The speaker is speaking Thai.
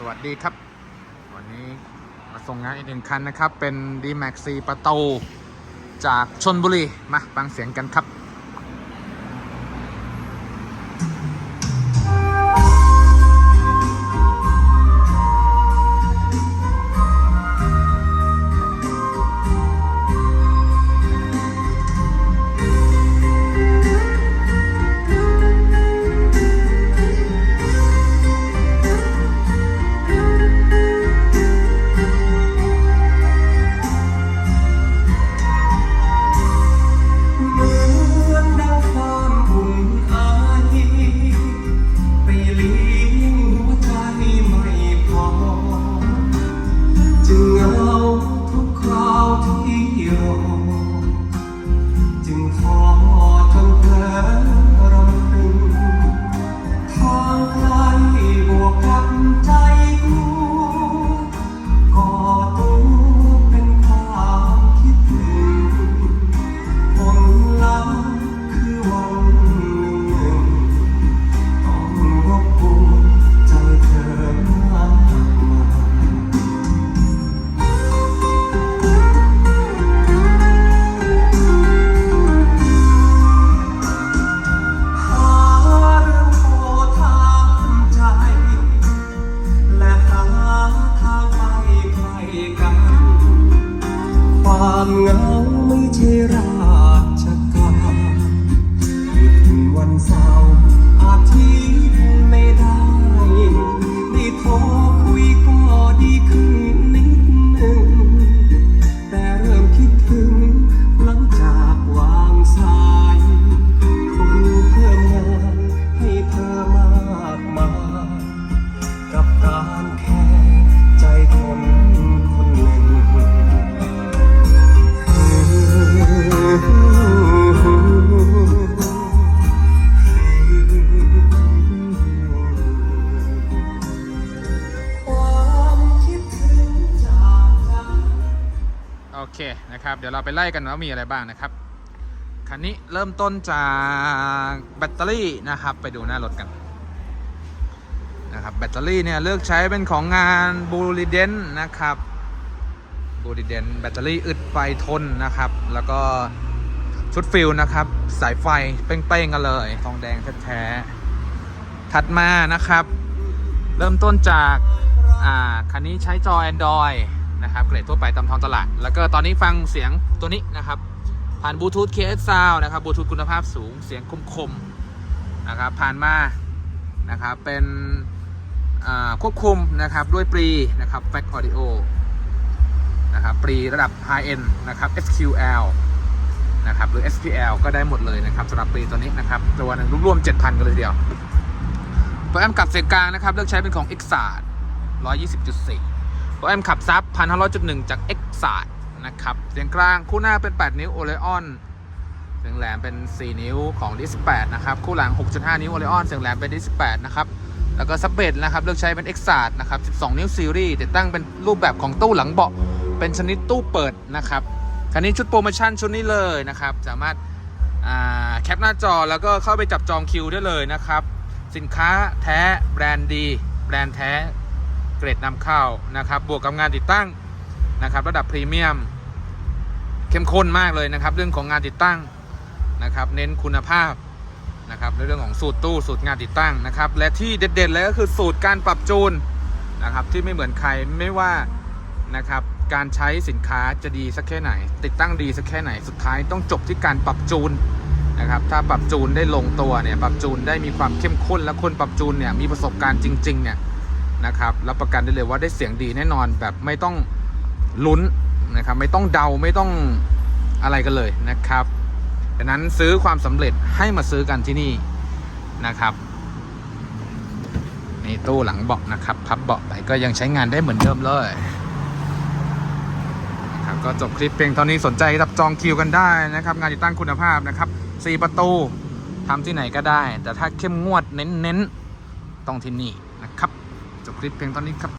สวัสดีครับ วันนี้มาส่งงานอีกหนึ่งคันนะครับ เป็น d m a x 4ประตูจากชนบุรี มาฟังเสียงกันครับ เหงาไม่ใช่เรา เคนะครับ เดี๋ยวเราไปไล่กันว่ามีอะไรบ้างนะครับ คันนี้เริ่มต้นจากแบตเตอรี่นะครับ ไปดูหน้ารถกันนะครับแบตเตอรี่เนี่ยเลือกใช้เป็นของงานบูริเดนนะครับบูริเดนแบตเตอรี่อึดไฟทนนะครับ แล้วก็ชุดฟิลนะครับ สายไฟเป้งๆกันเลย ทองแดงแท้ๆถัดมานะครับ เริ่มต้นจาก อ่า คันนี้ใช้จอ Android นะครับเกรดทั่วไปตามท้องตลาด แล้วก็ตอนนี้ฟังเสียงตัวนี้นะครับ ผ่านบลูทูธ KS Sound นะครับบลูทูธคุณภาพสูงเสียงคมๆนะครับผ่านมานะครับเป็นควบคุมนะครับด้วยปรีนะครับ Fact Audio นะครับปรีระดับ High End นะครับ SQL นะครับหรือ SPL ก็ได้หมดเลยนะครับสำหรับปรีตัวนี้นะครับตัวหนึงรวมๆ7,000 กันเลยทีเดียวโปรแอมขับเสียงกลางนะครับ เลือกใช้เป็นของ x 120.4 โปรแอมขับซับ1,500.1จาก x นะครับ เสียงกลางคู่หน้าเป็น 8 นิ้ว Oleon เสียงแหลมเป็น 4 นิ้วของ D18 นะครับ คู่หลัง 6.5 นิ้ว Oleon เสียงแหลมเป็น D18 นะครับ แล้วก็ซับเบดนะครับ เลือกใช้เป็น x นะครับ 12 นิ้วซีรีส์ติดตั้งเป็นรูปแบบของตู้หลังเบาะ เป็นชนิดตู้เปิดนะครับ คันนี้ชุดโปรโมชั่นชุดนี้เลยนะครับ สามารถแคปหน้าจอแล้วก็เข้าไปจับจองคิวได้เลยนะครับ สินค้าแท้แบรนด์ดี แบรนด์แท้ เกรดนำเข้านะครับ บวกกับงานติดตั้งนะครับ ระดับพรีเมียม เข้มข้นมากเลยนะครับ เรื่องของงานติดตั้งนะครับ เน้นคุณภาพนะครับในเรื่องของสูตรตู้สูตรงานติดตั้งนะครับ และที่เด็ดๆเลยก็คือสูตรการปรับจูนนะครับ ที่ไม่เหมือนใครไม่ว่านะครับการใช้สินค้าจะดีสักแค่ไหน ติดตั้งดีสักแค่ไหนสุดท้ายต้องจบที่การปรับจูนนะครับ ถ้าปรับจูนได้ลงตัวเนี่ยปรับจูนได้มีความเข้มข้นและคนปรับจูนเนี่ยมีประสบการณ์จริงๆเนี่ย นะครับรับประกันได้เลยว่าได้เสียงดีแน่นอนแบบไม่ต้องลุ้นนะครับไม่ต้องเดาไม่ต้องอะไรกันเลยนะครับดังนั้นซื้อความสำเร็จให้มาซื้อกันที่นี่นะครับนี่ตู้หลังเบาะนะครับพับเบาะไปก็ยังใช้งานได้เหมือนเดิมเลยนะครับก็จบคลิปเพียงเท่านี้สนใจรับจองคิวกันได้นะครับ งานติดตั้งคุณภาพนะครับสี่ประตูทำที่ไหนก็ได้ แต่ถ้าเข้มงวดเน้นๆต้องที่นี่นะครับ จบคลิปเพียงเท่านี้ครับ